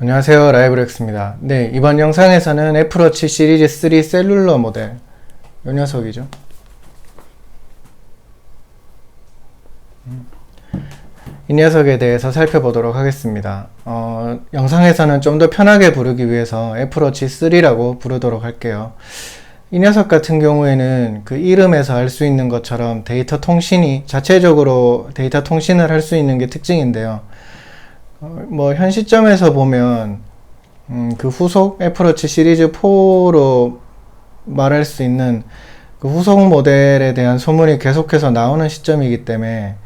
안녕하세요 라이브렉스입니다. 네 이번 영상에서는 애플워치 시리즈 3 셀룰러 모델 이 녀석이죠. 음. 이 녀석에 대해서 살펴보도록 하겠습니다. 어, 영상에서는 좀 더 편하게 부르기 위해서 애플워치 3라고 부르도록 할게요. 이 녀석 같은 경우에는 그 이름에서 알 수 있는 것처럼 데이터 통신이 자체적으로 데이터 통신을 할 수 있는 게 특징인데요. 어, 뭐 현 시점에서 보면 음, 그 후속 애플워치 시리즈 4로 말할 수 있는 그 후속 모델에 대한 소문이 계속해서 나오는 시점이기 때문에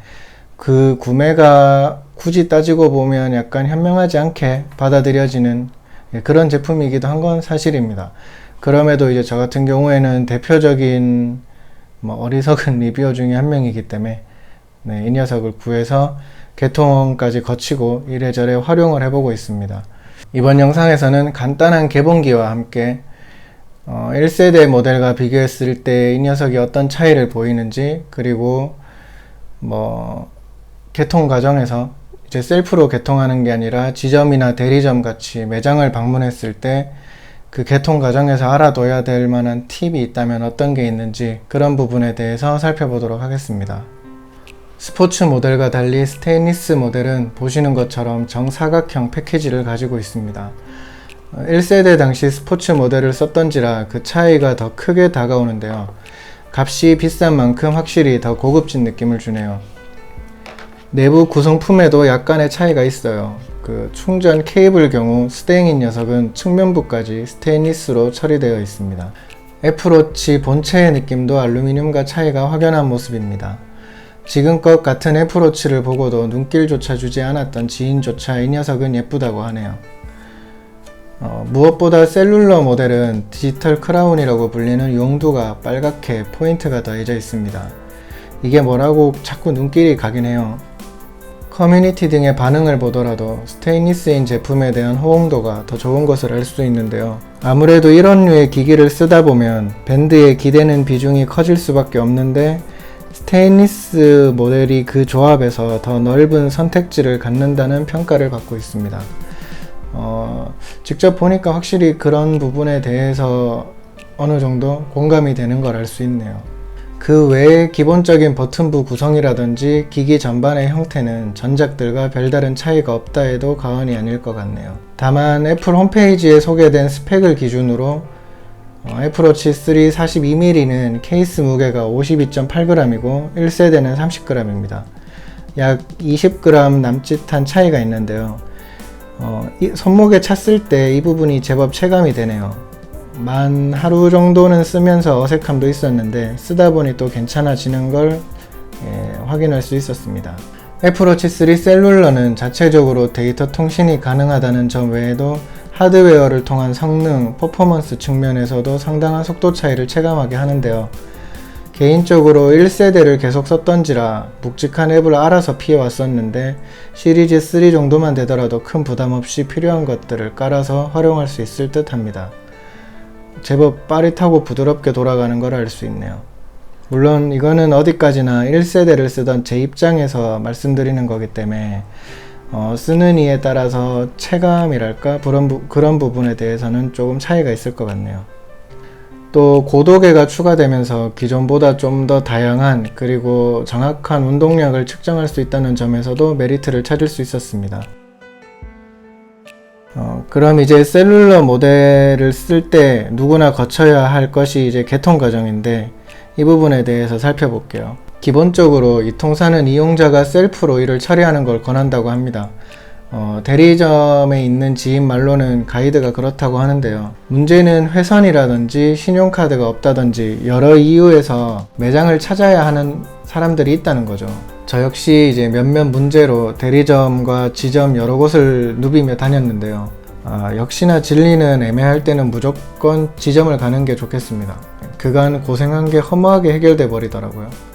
그 구매가 굳이 따지고 보면 약간 현명하지 않게 받아들여지는 예, 그런 제품이기도 한 건 사실입니다. 그럼에도 이제 저 같은 경우에는 대표적인 뭐 어리석은 리뷰어 중에 한 명이기 때문에 네, 이 녀석을 구해서 개통까지 거치고 이래저래 활용을 해보고 있습니다. 이번 영상에서는 간단한 개봉기와 함께 어, 1세대 모델과 비교했을 때 이 녀석이 어떤 차이를 보이는지 그리고 뭐 개통 과정에서 이제 셀프로 개통하는 게 아니라 지점이나 대리점 같이 매장을 방문했을 때 그 개통 과정에서 알아둬야 될 만한 팁이 있다면 어떤 게 있는지 그런 부분에 대해서 살펴보도록 하겠습니다. 스포츠 모델과 달리 스테인리스 모델은 보시는 것처럼 정사각형 패키지를 가지고 있습니다. 1세대 당시 스포츠 모델을 썼던지라 그 차이가 더 크게 다가오는데요. 값이 비싼 만큼 확실히 더 고급진 느낌을 주네요. 내부 구성품에도 약간의 차이가 있어요. 그 충전 케이블 경우 스테잉인 녀석은 측면부까지 스테인리스로 처리되어 있습니다. 애플워치 본체의 느낌도 알루미늄과 차이가 확연한 모습입니다. 지금껏 같은 애플워치를 보고도 눈길조차 주지 않았던 지인조차 이 녀석은 예쁘다고 하네요. 어, 무엇보다 셀룰러 모델은 디지털 크라운이라고 불리는 용두가 빨갛게 포인트가 더해져 있습니다. 이게 뭐라고 자꾸 눈길이 가긴 해요. 커뮤니티 등의 반응을 보더라도 스테인리스인 제품에 대한 호응도가 더 좋은 것을 알 수 있는데요. 아무래도 이런 류의 기기를 쓰다 보면 밴드에 기대는 비중이 커질 수밖에 없는데 스테인리스 모델이 그 조합에서 더 넓은 선택지를 갖는다는 평가를 받고 있습니다. 어, 직접 보니까 확실히 그런 부분에 대해서 어느 정도 공감이 되는 걸 알 수 있네요. 그 외에 기본적인 버튼부 구성이라든지 기기 전반의 형태는 전작들과 별다른 차이가 없다 해도 과언이 아닐 것 같네요. 다만 애플 홈페이지에 소개된 스펙을 기준으로 어, 애플워치 3 42mm는 케이스 무게가 52.8g이고 1세대는 30g입니다. 약 20g 남짓한 차이가 있는데요. 어, 손목에 찼을 때 이 부분이 제법 체감이 되네요. 만 하루 정도는 쓰면서 어색함도 있었는데 쓰다 보니 또 괜찮아지는 걸 예, 확인할 수 있었습니다. 애플워치 3 셀룰러는 자체적으로 데이터 통신이 가능하다는 점 외에도 하드웨어를 통한 성능, 퍼포먼스 측면에서도 상당한 속도 차이를 체감하게 하는데요. 개인적으로 1세대를 계속 썼던지라 묵직한 앱을 알아서 피해왔었는데 시리즈 3 정도만 되더라도 큰 부담 없이 필요한 것들을 깔아서 활용할 수 있을 듯 합니다. 제법 빠릿하고 부드럽게 돌아가는 걸 알 수 있네요. 물론 이거는 어디까지나 1세대를 쓰던 제 입장에서 말씀드리는 거기 때문에 어, 쓰는 이에 따라서 체감이랄까 그런, 부, 그런 부분에 대해서는 조금 차이가 있을 것 같네요. 또 고도계가 추가되면서 기존보다 좀 더 다양한 그리고 정확한 운동량을 측정할 수 있다는 점에서도 메리트를 찾을 수 있었습니다. 어, 그럼 이제 셀룰러 모델을 쓸 때 누구나 거쳐야 할 것이 이제 개통 과정인데 이 부분에 대해서 살펴볼게요. 기본적으로 이 통사는 이용자가 셀프로 이를 처리하는 걸 권한다고 합니다. 어, 대리점에 있는 지인 말로는 가이드가 그렇다고 하는데요. 문제는 회선이라든지 신용카드가 없다든지 여러 이유에서 매장을 찾아야 하는 사람들이 있다는 거죠. 저 역시 이제 몇몇 문제로 대리점과 지점 여러 곳을 누비며 다녔는데요. 아, 역시나 진리는 애매할 때는 무조건 지점을 가는 게 좋겠습니다. 그간 고생한 게 허무하게 해결돼 버리더라고요.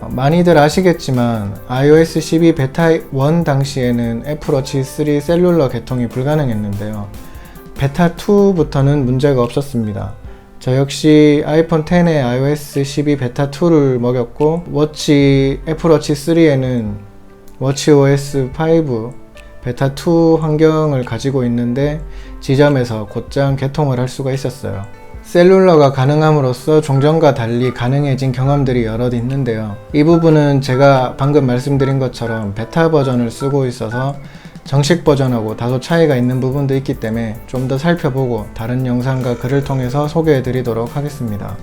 많이들 아시겠지만 iOS 12 베타 1 당시에는 애플워치 3 셀룰러 개통이 불가능했는데요. 베타 2부터는 문제가 없었습니다. 저 역시 아이폰 10에 iOS 12 베타 2를 먹였고 워치 애플워치 3에는 워치 OS 5 베타 2 환경을 가지고 있는데 지점에서 곧장 개통을 할 수가 있었어요. 셀룰러가 가능함으로써 종전과 달리 가능해진 경험들이 여럿 있는데요. 이 부분은 제가 방금 말씀드린 것처럼 베타 버전을 쓰고 있어서 정식 버전하고 다소 차이가 있는 부분도 있기 때문에 좀 더 살펴보고 다른 영상과 글을 통해서 소개해 드리도록 하겠습니다.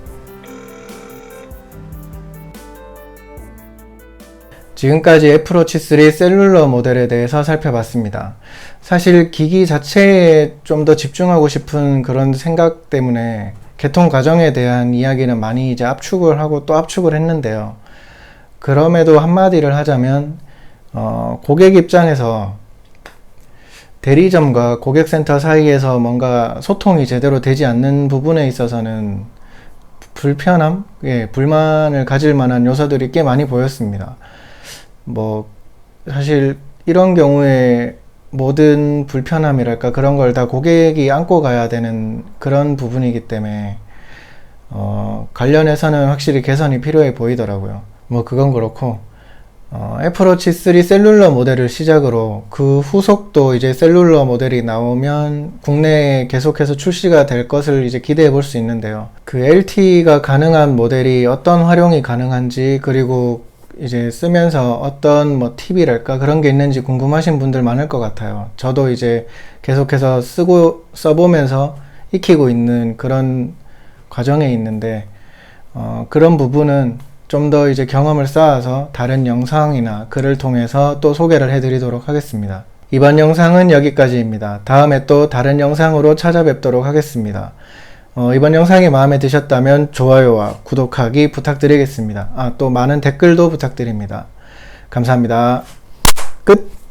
지금까지 애플워치 3 셀룰러 모델에 대해서 살펴봤습니다. 사실 기기 자체에 좀 더 집중하고 싶은 그런 생각 때문에 개통 과정에 대한 이야기는 많이 이제 압축을 하고 또 압축을 했는데요. 그럼에도 한마디를 하자면, 어, 고객 입장에서 대리점과 고객센터 사이에서 뭔가 소통이 제대로 되지 않는 부분에 있어서는 불편함, 예, 불만을 가질 만한 요소들이 꽤 많이 보였습니다. 뭐 사실 이런 경우에 모든 불편함이랄까 그런 걸 다 고객이 안고 가야 되는 그런 부분이기 때문에 어, 관련해서는 확실히 개선이 필요해 보이더라고요. 뭐 그건 그렇고 어, 애플워치 3 셀룰러 모델을 시작으로 그 후속도 이제 셀룰러 모델이 나오면 국내에 계속해서 출시가 될 것을 이제 기대해 볼 수 있는데요. 그 LTE가 가능한 모델이 어떤 활용이 가능한지 그리고 이제 쓰면서 어떤 뭐 팁이랄까 그런 게 있는지 궁금하신 분들 많을 것 같아요. 저도 이제 계속해서 쓰고 써보면서 익히고 있는 그런 과정에 있는데 어, 그런 부분은 좀 더 이제 경험을 쌓아서 다른 영상이나 글을 통해서 또 소개를 해드리도록 하겠습니다. 이번 영상은 여기까지입니다. 다음에 또 다른 영상으로 찾아뵙도록 하겠습니다. 어, 이번 영상이 마음에 드셨다면 좋아요와 구독하기 부탁드리겠습니다. 아, 또 많은 댓글도 부탁드립니다. 감사합니다. 끝!